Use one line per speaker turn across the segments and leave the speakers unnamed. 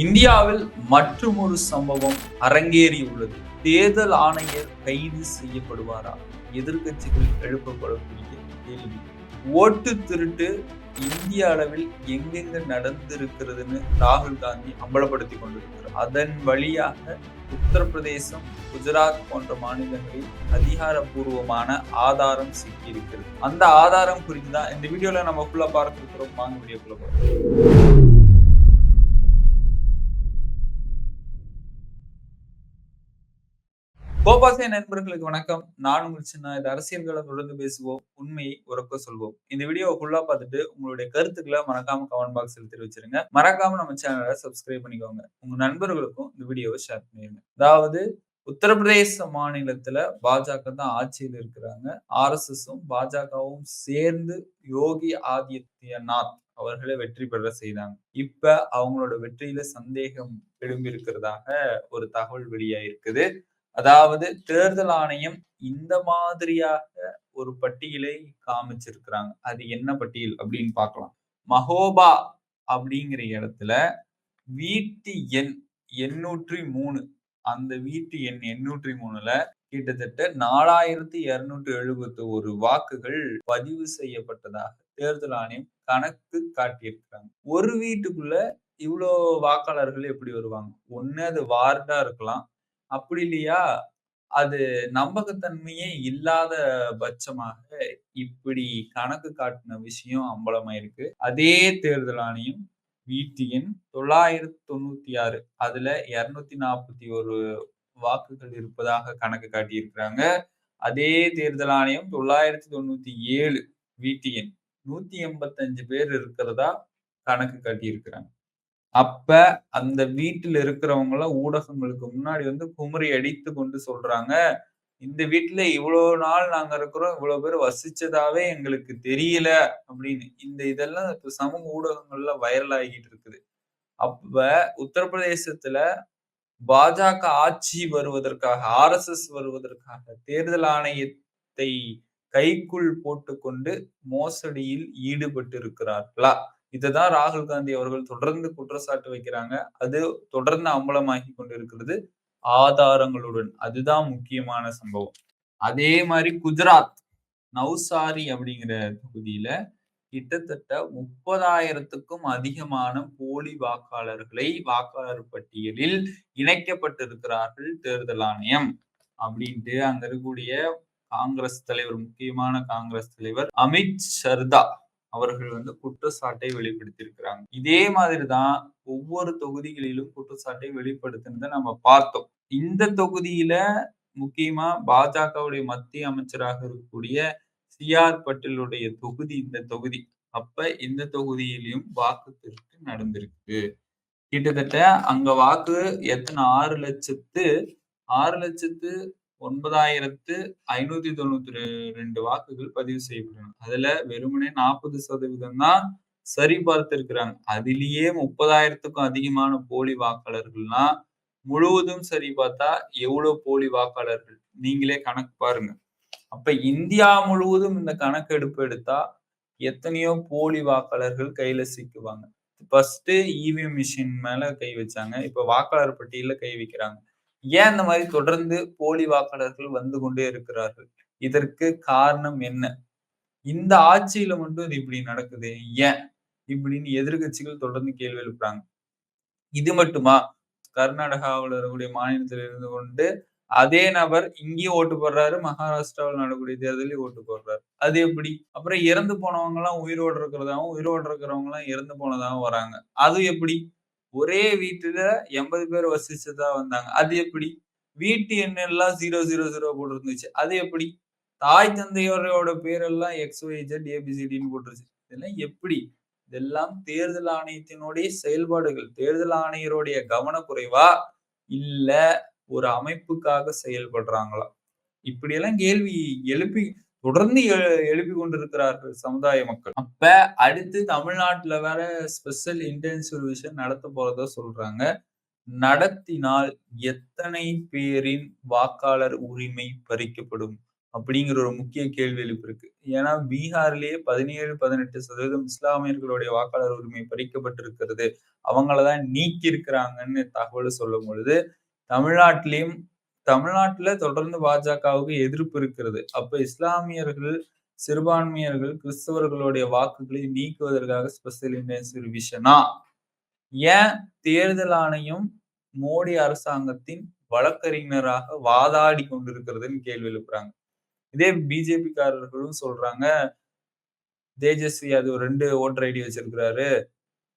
இந்தியாவில் மற்றுமொரு சம்பவம் அரங்கேறியுள்ளது. தேர்தல் ஆணையர் கைது செய்யப்படுவாரா? எதிர்க்கட்சிகள் எழுப்பப்படக்கூடிய கேள்வி. ஓட்டு திருட்டு இந்திய அளவில் எங்கெங்க நடந்திருக்கிறதுன்னு ராகுல் காந்தி அம்பலப்படுத்தி கொண்டிருக்கிறார். அதன் வழியாக உத்தரப்பிரதேசம் குஜராத் போன்ற மாநிலங்களில் அதிகாரப்பூர்வமான ஆதாரம் சிக்கியிருக்கிறது. அந்த ஆதாரம் குறித்து தான் இந்த வீடியோல நம்ம ஃபுல்லா பார்த்துருக்கிறோம். வாங்க வீடியோக்குள்ள போறோம் கோபாசே நண்பர்களுக்கு வணக்கம். நான் உங்கள் சின்ன இது அரசியல்களை தொடர்ந்து பேசுவோம். உண்மையை உறக்க சொல்வோம். இந்த வீடியோ ஃபுல்லா பார்த்துட்டு உங்களுடைய கருத்துக்களை மறக்காம கமெண்ட் பாக்ஸில் தெரிவிச்சிருங்க மறக்காம நம்ம சேனலை சப்ஸ்கிரைப் பண்ணிக்கோங்க. உங்க நண்பர்களுக்கும் இந்த வீடியோவை ஷேர் பண்ணிடுங்க. அதாவது உத்தரப்பிரதேச மாநிலத்துல பாஜக தான் ஆட்சியில் இருக்கிறாங்க. ஆர் எஸ் எஸும் பாஜகவும் சேர்ந்து யோகி ஆதித்யநாத் அவர்களை வெற்றி பெற செய்தாங்க. இப்ப அவங்களோட வெற்றியில சந்தேகம் எழும்பி இருக்கிறதாக ஒரு தகவல் வெளியாயிருக்குது. அதாவது தேர்தல் ஆணையம் இந்த மாதிரியாக ஒரு பட்டியலை காமிச்சிருக்கிறாங்க. அது என்ன பட்டியல் அப்படின்னு பார்க்கலாம். மஹோபா அப்படிங்கிற இடத்துல வீட்டு எண் எண்ணூற்றி மூணு. அந்த வீட்டு எண் எண்ணூற்றி மூணுல கிட்டத்தட்ட நாலாயிரத்தி இருநூற்றி எழுபத்தி ஒரு வாக்குகள் பதிவு செய்யப்பட்டதாக தேர்தல் ஆணையம் கணக்கு காட்டியிருக்கிறாங்க. ஒரு வீட்டுக்குள்ள இவ்வளோ வாக்காளர்கள் எப்படி வருவாங்க? ஒன்று அது வார்டா இருக்கலாம். அப்படி இல்லையா? அது நம்பகத்தன்மையே இல்லாத பட்சமாக இப்படி கணக்கு காட்டின விஷயம் அம்பலமாயிருக்கு. அதே தேர்தல் ஆணையம் வீட்டு எண் தொள்ளாயிரத்தி தொண்ணூத்தி ஆறு அதுல இருநூத்தி நாற்பத்தி ஒரு வாக்குகள் இருப்பதாக கணக்கு காட்டியிருக்கிறாங்க. அதே தேர்தல் ஆணையம் தொள்ளாயிரத்தி தொண்ணூத்தி ஏழு வீட்டு எண் நூத்தி எண்பத்தஞ்சு பேர் இருக்கிறதா கணக்கு காட்டியிருக்கிறாங்க. அப்ப அந்த வீட்டில் இருக்கிறவங்க எல்லாம் ஊடகங்களுக்கு முன்னாடி வந்து குமரி அடித்து கொண்டு சொல்றாங்க. இந்த வீட்டுல இவ்வளவு நாள் நாங்க இருக்கிறோம் இவ்வளவு பேர் வசிச்சதாவே எங்களுக்கு தெரியல அப்படின்னு. இந்த இதெல்லாம் இப்ப சமூக ஊடகங்கள்ல வைரல் ஆகிட்டு இருக்குது. அப்ப உத்தரப்பிரதேசத்துல பாஜக ஆட்சி வருவதற்காக ஆர் எஸ் எஸ் வருவதற்காக தேர்தல் ஆணையத்தை கைக்குள் போட்டுக்கொண்டு மோசடியில் ஈடுபட்டு இருக்கிறார்களா இதுதான் ராகுல் காந்தி அவர்கள் தொடர்ந்து குற்றச்சாட்டு வைக்கிறாங்க. அது தொடர்ந்து அம்பலமாகி கொண்டிருக்கிறது ஆதாரங்களுடன். அதுதான் முக்கியமான சம்பவம். அதே மாதிரி குஜராத் நவ்சாரி அப்படிங்கிற தொகுதியில கிட்டத்தட்ட முப்பதாயிரத்துக்கும் அதிகமான போலி வாக்காளர்களை வாக்காளர் பட்டியலில் இணைக்கப்பட்டிருக்கிறார்கள் தேர்தல் ஆணையம். அப்படின்ட்டு அங்க இருக்கக்கூடிய காங்கிரஸ் தலைவர் முக்கியமான காங்கிரஸ் தலைவர் அமித் சர்தா அவர்கள் வந்து குற்றச்சாட்டை வெளிப்படுத்தியிருக்கிறாங்க. இதே மாதிரிதான் ஒவ்வொரு தொகுதிகளிலும் குற்றச்சாட்டை வெளிப்படுத்தினதை நம்ம பார்த்தோம். இந்த தொகுதியில முக்கியமா பாஜகவுடைய மத்திய அமைச்சராக இருக்கக்கூடிய சிஆர் பட்டேலுடைய தொகுதி இந்த தொகுதி. அப்ப இந்த தொகுதியிலையும் வாக்கு திருட்டு நடந்திருக்கு. கிட்டத்தட்ட அங்க வாக்கு எத்தனை? ஆறு லட்சத்து ஆறு லட்சத்து ஒன்பதாயிரத்து ஐநூத்தி தொண்ணூத்தி ரெண்டு வாக்குகள் பதிவு செய்யப்பட்டன. அதுல வெறுமனே நாற்பது சதவீதம் தான் சரி பார்த்திருக்கிறாங்க. அதிலேயே முப்பதாயிரத்துக்கும் அதிகமான போலி வாக்காளர்கள்னா முழுவதும் சரி பார்த்தா எவ்வளவு போலி வாக்காளர்கள்? நீங்களே கணக்கு பாருங்க. அப்ப இந்தியா முழுவதும் இந்த கணக்கெடுப்பு எடுத்தா எத்தனையோ போலி வாக்காளர்கள் கையில சிக்குவாங்க. ஃபர்ஸ்ட் இவிஎம் மிஷின் மேல கை வச்சாங்க. இப்ப வாக்காளர் பட்டியல கை வைக்கிறாங்க. ஏன் இந்த மாதிரி தொடர்ந்து போலி வாக்காளர்கள் வந்து கொண்டே இருக்கிறார்கள்? இதற்கு காரணம் என்ன? இந்த ஆட்சியில மட்டும் இது இப்படி நடக்குது. ஏன் இப்படின்னு எதிர்கட்சிகள் தொடர்ந்து கேள்வி எழுப்புறாங்க. இது மட்டுமா? கர்நாடகாவில் இருக்கக்கூடிய மாநிலத்தில் இருந்து கொண்டு அதே நபர் இங்கேயும் ஓட்டு போடுறாரு மகாராஷ்டிராவில் நடக்கூடிய தேர்தலையும் ஓட்டு போடுறாரு. அது எப்படி? அப்புறம் இறந்து போனவங்க எல்லாம் உயிரோடு இருக்கிறதாவும் உயிரோடு இருக்கிறவங்க எல்லாம் இறந்து போனதாகவும் வராங்க. அது எப்படி? ஒரே வீட்டுல எண்பது பேர் வசிச்சதா வந்தாங்க. அது எப்படி? வீட்டு எண்ணெல்லாம் ஜீரோ ஜீரோ ஜீரோ போட்டு இருந்துச்சு அது எப்படி? தாய் தந்தையோரோட பேரெல்லாம் எக்ஸ் ஒய்ஜெட் ஏபிசிடின்னு போட்டுருச்சு இதெல்லாம் எப்படி? இதெல்லாம் தேர்தல் ஆணையத்தினுடைய செயல்பாடுகள். தேர்தல் ஆணையருடைய கவனக்குறைவா? இல்ல ஒரு அமைப்புக்காக செயல்படுறாங்களா? இப்படியெல்லாம் கேள்வி எழுப்பி தொடர்ந்து எழுப்பி கொண்டிருக்கிறார்கள் சமுதாய மக்கள் அப்ப அடுத்து தமிழ்நாட்டுல வேற ஸ்பெஷல் இன்டென்சிவ் விஷயம் நடத்த போறதா சொல்றாங்க நடத்தினால் எத்தனை பேரின் வாக்காளர் உரிமை பறிக்கப்படும் அப்படிங்கிற ஒரு முக்கிய கேள்வி எழுப்பியிருக்கு. ஏன்னா பீகார்லயே 17, 18% இஸ்லாமியர்களுடைய வாக்காளர் உரிமை பறிக்கப்பட்டிருக்கிறது. அவங்கள தான் நீக்கி இருக்கிறாங்கன்னு தகவல் சொல்லும் பொழுது, தமிழ்நாட்டிலையும் தமிழ்நாட்டுல தொடர்ந்து பாஜகவுக்கு எதிர்ப்பு இருக்கிறது. அப்ப இஸ்லாமியர்கள், சிறுபான்மையர்கள், கிறிஸ்தவர்களுடைய வாக்குகளை நீக்குவதற்காக ஸ்பெஷல் இன்டென்சிவ் ரிவிஷனா? ஏன் தேர்தல் ஆணையம் மோடி அரசாங்கத்தின் வழக்கறிஞராக வாதாடி கொண்டிருக்கிறதுன்னு கேள்வி எழுப்புறாங்க. இதே பிஜேபிக்காரர்களும் சொல்றாங்க, தேஜஸ்வி அது ஒரு 2 ஓட்டர் ஐடி வச்சிருக்கிறாரு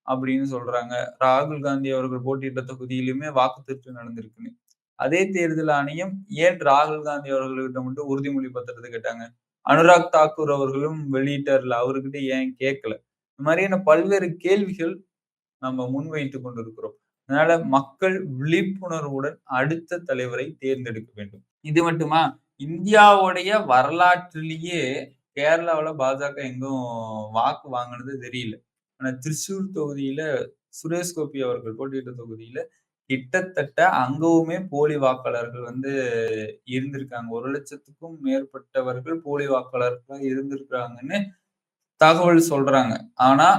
அப்படின்னு சொல்றாங்க. ராகுல் காந்தி அவர்கள் போட்டியிட்ட தொகுதியிலுமே வாக்கு திருட்டு நடந்திருக்குன்னு. அதே தேர்தல் ஆணையம் ஏன் ராகுல் காந்தி அவர்கள்கிட்ட மட்டும் உறுதிமொழி பத்திரத்தை கேட்டாங்க? அனுராக் தாக்கூர் அவர்களும் வெளியிட்டார்ல, அவர்கிட்ட ஏன் கேட்கல? இந்த மாதிரியான பல்வேறு கேள்விகள் நம்ம முன்வைத்து கொண்டிருக்கிறோம். அதனால மக்கள் விழிப்புணர்வுடன் அடுத்த தலைவரை தேர்ந்தெடுக்க வேண்டும். இது மட்டுமா? இந்தியாவுடைய வரலாற்றிலேயே கேரளாவில் பாஜக எங்கும் வாக்கு வாங்கினது தெரியல. ஆனா திரிசூர் தொகுதியில சுரேஷ் கோபி அவர்கள் போட்டியிட்ட தொகுதியில கிட்டத்தட்ட அங்கவுமே போலி வாக்காளர்கள் வந்து இருந்திருக்காங்க. 1,00,000த்துக்கும் மேற்பட்டவர்கள் போலி வாக்காளர்களா இருந்திருக்காங்கன்னு தகவல் சொல்றாங்க. ஆனா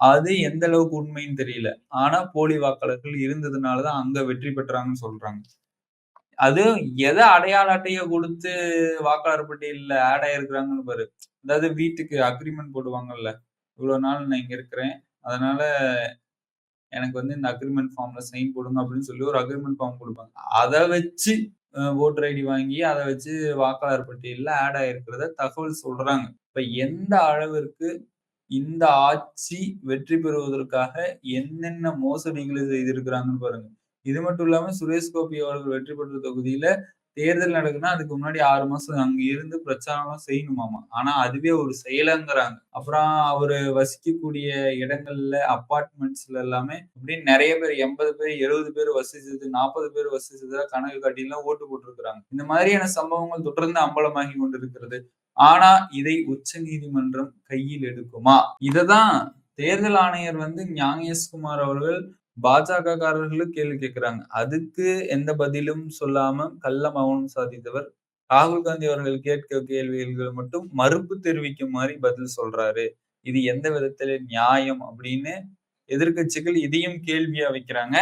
அது எந்த அளவுக்கு உண்மைன்னு தெரியல. ஆனா போலி வாக்காளர்கள் இருந்ததுனாலதான் அங்க வெற்றி பெற்றாங்கன்னு சொல்றாங்க. அதுவும் எதை அடையாள அட்டையை கொடுத்து வாக்காளர் பட்டியலில் ஆட் ஆயிருக்கிறாங்கன்னு பாரு. அதாவது வீட்டுக்கு அக்ரிமெண்ட் போடுவாங்கல்ல. இவ்வளவு நாள் நான் இங்க இருக்கிறேன். அதனால எனக்கு வந்து இந்த அக்ரிமெண்ட் ஃபார்ம்ல சைன் கொடுங்க அப்படின்னு சொல்லி ஒரு அக்ரிமெண்ட் ஃபார்ம் கொடுப்பாங்க அதை வச்சு ஓட்டர் ஐடி வாங்கி அதை வச்சு வாக்காளர் பட்டியலில் ஆட் ஆயிருக்கிறத தகவல் சொல்றாங்க. இப்ப எந்த அளவிற்கு இந்த ஆட்சி வெற்றி பெறுவதற்காக என்னென்ன மோசடிகளை செய்திருக்கிறாங்கன்னு பாருங்க. இது மட்டும் இல்லாம சுரேஷ் கோபி அவர்கள் வெற்றி பெற்ற தொகுதியில தேர்தல் நடக்குதுன்னா, அதுக்கு முன்னாடி ஆறு மாசம் அங்க இருந்து பிரச்சாரம்லாம் செய்யணுமாமா. ஆனா அதுவே ஒரு செயலங்கிறாங்க. அப்புறம் அவரு வசிக்கக்கூடிய இடங்கள்ல அப்பார்ட்மெண்ட்ஸ்ல எல்லாமே அப்படின்னு நிறைய பேர் 80 பேர், 70 பேர் வசிச்சது, 40 பேர் வசிச்சதா கணக்கு காட்டிலாம் ஓட்டு போட்டிருக்கிறாங்க. இந்த மாதிரியான சம்பவங்கள் தொடர்ந்து அம்பலமாகி கொண்டிருக்கிறது. ஆனா இதை உச்சநீதிமன்றம் கையில் எடுக்குமா? இததான் தேர்தல் ஆணையர் வந்து ஞானேஷ்குமார் அவர்கள் பாஜக காரர்களும் கேள்வி கேட்கிறாங்க. அதுக்கு எந்த பதிலும் சொல்லாம கள்ள மௌனம் சாதித்தவர் ராகுல் காந்தி அவர்கள் கேட்க கேள்விகள் மட்டும் மறுப்பு தெரிவிக்கும் மாதிரி பதில் சொல்றாரு. இது எந்த விதத்துல நியாயம் அப்படின்னு எதிர்க்கட்சிகள் இதையும் கேள்வியா வைக்கிறாங்க.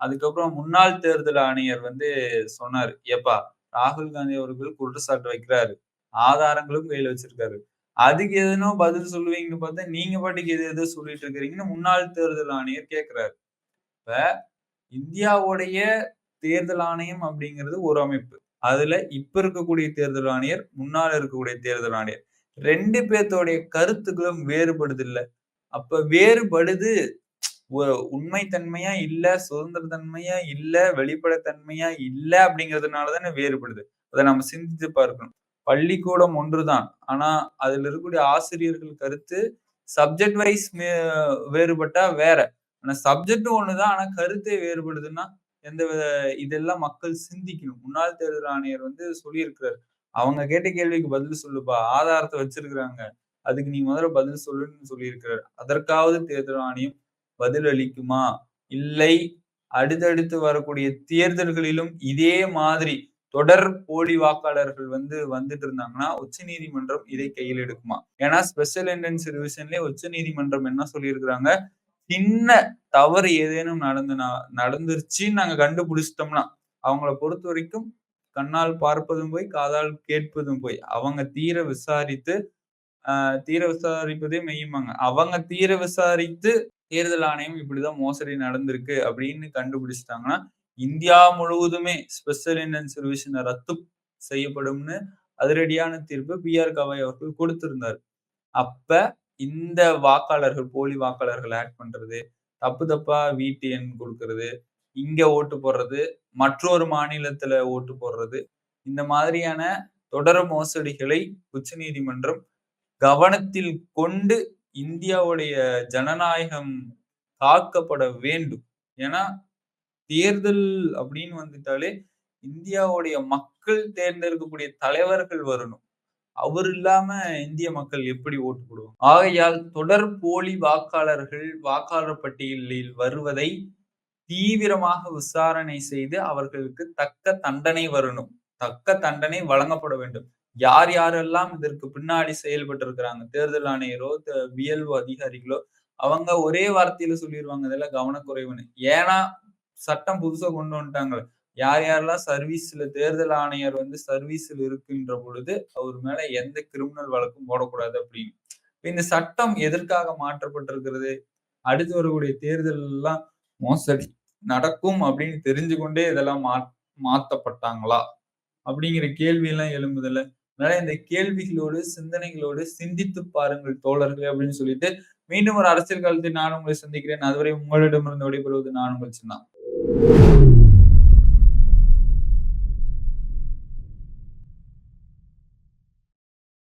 அதுக்கப்புறம் முன்னாள் தேர்தல் ஆணையர் வந்து சொன்னார் "ஏப்பா ராகுல் காந்தி அவர்கள் குற்றச்சாட்டு வைக்கிறாரு. ஆதாரங்களும் கையில வச்சிருக்காரு. அதுக்கு எதுனோ பதில் சொல்லுவீங்கன்னு பார்த்தா, நீங்க பாட்டுக்கு எது எதோ சொல்லிட்டு இருக்கிறீங்கன்னு" முன்னாள் தேர்தல் ஆணையர் கேட்கிறாரு. இப்ப இந்தியாவுடைய தேர்தல் ஆணையம் அப்படிங்கிறது ஒரு அமைப்பு. அதுல இப்ப இருக்கக்கூடிய தேர்தல் ஆணையர், முன்னால் இருக்கக்கூடிய தேர்தல் ஆணையர். ரெண்டு பேர்த்தோடைய கருத்துக்களும் வேறுபடுது இல்லை அப்ப வேறுபடுது ஒ உண்மை தன்மையா இல்ல, சுதந்திர தன்மையா இல்ல, வெளிப்படைத்தன்மையா இல்ல அப்படிங்கிறதுனால தானே வேறுபடுது. அதை நம்ம சிந்தித்து பார்க்கணும். பள்ளிக்கூடம் ஒன்றுதான். ஆனா அதுல இருக்கக்கூடிய ஆசிரியர்கள் கருத்து சப்ஜெக்ட் வைஸ் வேறுபட்டா வேற. ஆனா சப்ஜெக்டும் ஒண்ணுதான். ஆனா கருத்தே வேறுபடுதுன்னா, எந்த வித இதெல்லாம் மக்கள் சிந்திக்கணும். முன்னாள் தேர்தல் ஆணையர் வந்து சொல்லியிருக்கிறார் அவங்க கேட்ட கேள்விக்கு பதில் சொல்லுப்பா. ஆதாரத்தை வச்சிருக்கிறாங்க. அதுக்கு நீ முதல்ல பதில் சொல்லுன்னு சொல்லியிருக்கிறார் அதற்காவது தேர்தல் ஆணையம் பதில் அளிக்குமா? இல்லை அடுத்தடுத்து வரக்கூடிய தேர்தல்களிலும் இதே மாதிரி தொடர் போலி வாக்காளர்கள் வந்து வந்துட்டு இருந்தாங்கன்னா, உச்ச நீதிமன்றம் இதை கையில் எடுக்குமா? ஏன்னா ஸ்பெஷல் இன்டென்ஸ் ரிவிஷன்லயே உச்சநீதிமன்றம் என்ன சொல்லியிருக்கிறாங்க, சின்ன தவறு ஏதேனும் நடந்துனா நடந்துருச்சுன்னு நாங்க கண்டுபிடிச்சிட்டோம்னா, அவங்கள பொறுத்த வரைக்கும் கண்ணால் பார்ப்பதும் போய், காதால் கேட்பதும் போய். அவங்க தீர விசாரித்து ஆஹ் தீர விசாரிப்பதே மெய்யுமாங்க அவங்க தீர விசாரித்து தேர்தல் ஆணையம் இப்படிதான் மோசடி நடந்திருக்கு அப்படின்னு கண்டுபிடிச்சிட்டாங்கன்னா இந்தியா முழுவதுமே ஸ்பெஷல் இன்டென்சிவ் ரிவிஷன ரத்து செய்யப்படும்னு அதிரடியான தீர்ப்பு பி.ஆர். கவாய் அவர்கள் கொடுத்திருந்தார். அப்ப இந்த வாக்காளர்கள், போலி வாக்காளர்கள் ஆட் பண்றது, தப்பு தப்பா வீட்டு எண் கொடுக்கறது இங்க ஓட்டு போடுறது, மற்றொரு மாநிலத்துல ஓட்டு போடுறது, இந்த மாதிரியான தொடர் மோசடிகளை உச்சநீதிமன்றம் கவனத்தில் கொண்டு இந்தியாவுடைய ஜனநாயகம் காக்கப்பட வேண்டும். ஏன்னா, தேர்தல் அப்படின்னு வந்துட்டாலே இந்தியாவுடைய மக்கள் தேர்ந்தெடுக்கக்கூடிய தலைவர்கள் வரணும். அவர் இல்லாம இந்திய மக்கள் எப்படி ஓட்டு போடுவாங்க? ஆகையால் தொடர் போலி வாக்காளர்கள் வாக்காளர் பட்டியலில் வருவதை தீவிரமாக விசாரணை செய்து அவர்களுக்கு தக்க தண்டனை வரணும். தக்க தண்டனை வழங்கப்பட வேண்டும். யார் யாரெல்லாம் இதற்கு பின்னாடி செயல்பட்டு இருக்கிறாங்க தேர்தல் ஆணையரோ பிஎல்ஓ அதிகாரிகளோ அவங்க ஒரே வார்த்தையில சொல்லிடுவாங்க இதெல்லாம் கவனக்குறைவுன்னு ஏன்னா சட்டம் புதுசா கொண்டு வந்துட்டாங்க யார் யாரெல்லாம் சர்வீஸ்ல தேர்தல் ஆணையர் வந்து சர்வீஸ்ல இருக்குன்ற பொழுது அவர் மேல எந்த கிரிமினல் வழக்கும் போடக்கூடாது அப்படின்னு. இந்த சட்டம் எதற்காக மாற்றப்பட்டிருக்கிறது? அடுத்து வரக்கூடிய தேர்தல் எல்லாம் மோசடி நடக்கும் அப்படின்னு தெரிஞ்சு கொண்டே இதெல்லாம் மா மாத்தப்பட்டாங்களா? அப்படிங்கிற கேள்வி எல்லாம் எழும்புதில்ல. அதனால இந்த கேள்விகளோடு சிந்தனைகளோடு சிந்தித்து பாருங்கள் தோழர்கள் அப்படின்னு சொல்லிட்டு மீண்டும் ஒரு அரசியல் காலத்தில் நான் உங்களை சந்திக்கிறேன். அதுவரை உங்களிடமிருந்து விடைபெறுவது நான் உங்கள் சின்ன.